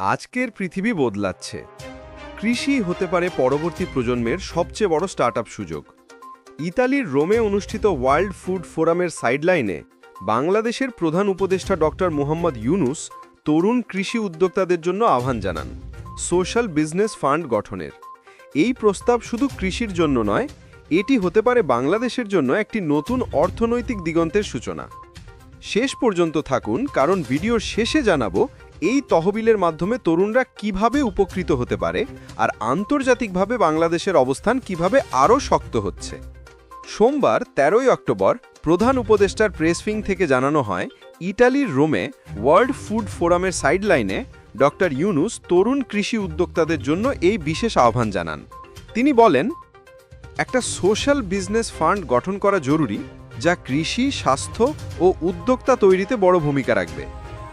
আজকের পৃথিবী বদলাচ্ছে। কৃষি হতে পারে পরবর্তী প্রজন্মের সবচেয়ে বড় স্টার্টআপ সুযোগ। ইতালির রোমে অনুষ্ঠিত ওয়ার্ল্ড ফুড ফোরামের সাইডলাইনে বাংলাদেশের প্রধান উপদেষ্টা ডক্টর মোহাম্মদ ইউনুস তরুণ কৃষি উদ্যোক্তাদের জন্য আহ্বান জানান সোশ্যাল বিজনেস ফান্ড গঠনের। এই প্রস্তাব শুধু কৃষির জন্য নয়, এটি হতে পারে বাংলাদেশের জন্য একটি নতুন অর্থনৈতিক দিগন্তের সূচনা। শেষ পর্যন্ত থাকুন, কারণ ভিডিওর শেষে জানাব এই তহবিলের মাধ্যমে তরুণরা কীভাবে উপকৃত হতে পারে আর আন্তর্জাতিকভাবে বাংলাদেশের অবস্থান কীভাবে আরও শক্ত হচ্ছে? সোমবার তেরোই অক্টোবর প্রধান উপদেষ্টার প্রেসফিং থেকে জানানো হয়, ইটালির রোমে ওয়ার্ল্ড ফুড ফোরামের সাইডলাইনে ডক্টর ইউনুস তরুণ কৃষি উদ্যোক্তাদের জন্য এই বিশেষ আহ্বান জানান। তিনি বলেন, একটা সোশ্যাল বিজনেস ফান্ড গঠন করা জরুরি যা কৃষি, স্বাস্থ্য ও উদ্যোক্তা তৈরিতে বড় ভূমিকা রাখবে।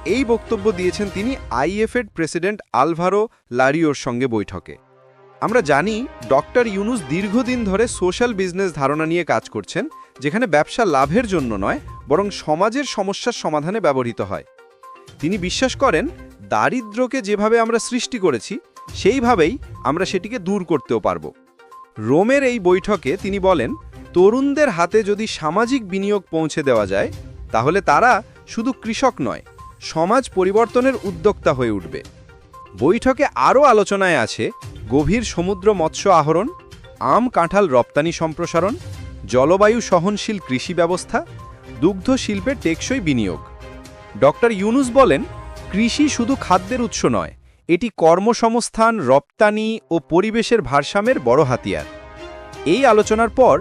এই বক্তব্য দিয়েছেন তিনি আইএফএড প্রেসিডেন্ট আলভারো লারিওর সঙ্গে বৈঠকে। আমরা জানি, ডক্টর ইউনুস দীর্ঘদিন ধরে সোশ্যাল বিজনেস ধারণা নিয়ে কাজ করছেন, যেখানে ব্যবসা লাভের জন্য নয়, বরং সমাজের সমস্যার সমাধানে ব্যবহৃত হয়। তিনি বিশ্বাস করেন দারিদ্র্যকে যেভাবে আমরা সৃষ্টি করেছি, সেইভাবেই আমরা সেটিকে দূর করতেও পারব। রোমের এই বৈঠকে তিনি বলেন, তরুণদের হাতে যদি সামাজিক বিনিয়োগ পৌঁছে দেওয়া যায়, তাহলে তারা শুধু কৃষক নয় সমাজ পরিবর্তনের উদ্যোক্তা হয়ে উঠবে। বৈঠকে আরও আলোচনায় আছে গভীর সমুদ্র মৎস্য আহরণ, আম কাঁঠাল রপ্তানি সম্প্রসারণ, জলবায়ু সহনশীল কৃষি ব্যবস্থা, দুগ্ধ শিল্পে টেকসই বিনিয়োগ। ডক্টর ইউনুস বলেন, কৃষি শুধু খাদ্যের উৎস নয়, এটি কর্মসংস্থান, রপ্তানি ও পরিবেশের ভারসাম্যের বড় হাতিয়ার। এই আলোচনার পর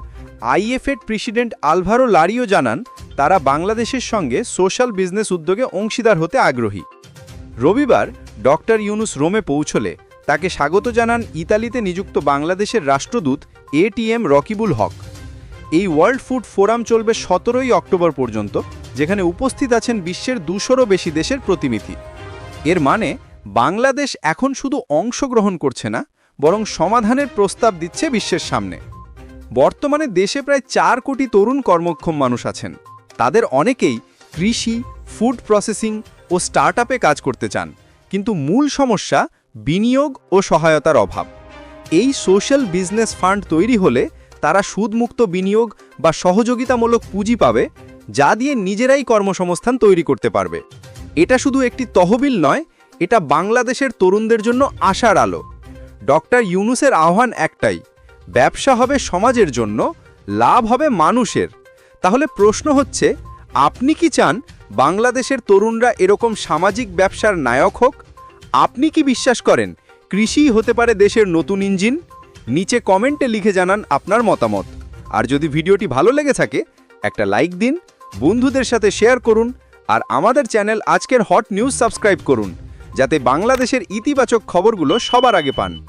আইএফএড প্রেসিডেন্ট আলভারো লারিও জানান, তারা বাংলাদেশের সঙ্গে সোশ্যাল বিজনেস উদ্যোগে অংশীদার হতে আগ্রহী। রবিবার ডক্টর ইউনুস রোমে পৌঁছলে তাকে স্বাগত জানান ইতালিতে নিযুক্ত বাংলাদেশের রাষ্ট্রদূত এটিএম রকিবুল হক। এই ওয়ার্ল্ড ফুড ফোরাম চলবে সতেরোই অক্টোবর পর্যন্ত, যেখানে উপস্থিত আছেন বিশ্বের দুশোরও বেশি দেশের প্রতিনিধি। এর মানে বাংলাদেশ এখন শুধু অংশগ্রহণ করছে না, বরং সমাধানের প্রস্তাব দিচ্ছে বিশ্বের সামনে। বর্তমানে দেশে প্রায় চার কোটি তরুণ কর্মক্ষম মানুষ আছেন। তাদের অনেকেই কৃষি, ফুড প্রসেসিং ও স্টার্টআপে কাজ করতে চান। কিন্তু মূল সমস্যা বিনিয়োগ ও সহায়তার অভাব। এই সোশ্যাল বিজনেস ফান্ড তৈরি হলে তারা সুদমুক্ত বিনিয়োগ বা সহযোগিতামূলক পুঁজি পাবে, যা দিয়ে নিজেরাই কর্মসংস্থান তৈরি করতে পারবে। এটা শুধু একটি তহবিল নয়, এটা বাংলাদেশের তরুণদের জন্য আশার আলো। ডক্টর ইউনুসের আহ্বান একটাই ব্যবসা হবে সমাজের জন্য, লাভ হবে মানুষের। তাহলে প্রশ্ন হচ্ছে, আপনি কি চান বাংলাদেশের তরুণরা এরকম সামাজিক ব্যবসার নায়ক হোক? আপনি কি বিশ্বাস করেন কৃষিই হতে পারে দেশের নতুন ইঞ্জিন? নিচে কমেন্টে লিখে জানান আপনার মতামত। আর যদি ভিডিওটি ভালো লেগে থাকে, একটা লাইক দিন, বন্ধুদের সাথে শেয়ার করুন, আর আমাদের চ্যানেল আজকের হট নিউজ সাবস্ক্রাইব করুন, যাতে বাংলাদেশের ইতিবাচক খবরগুলো সবার আগে পান।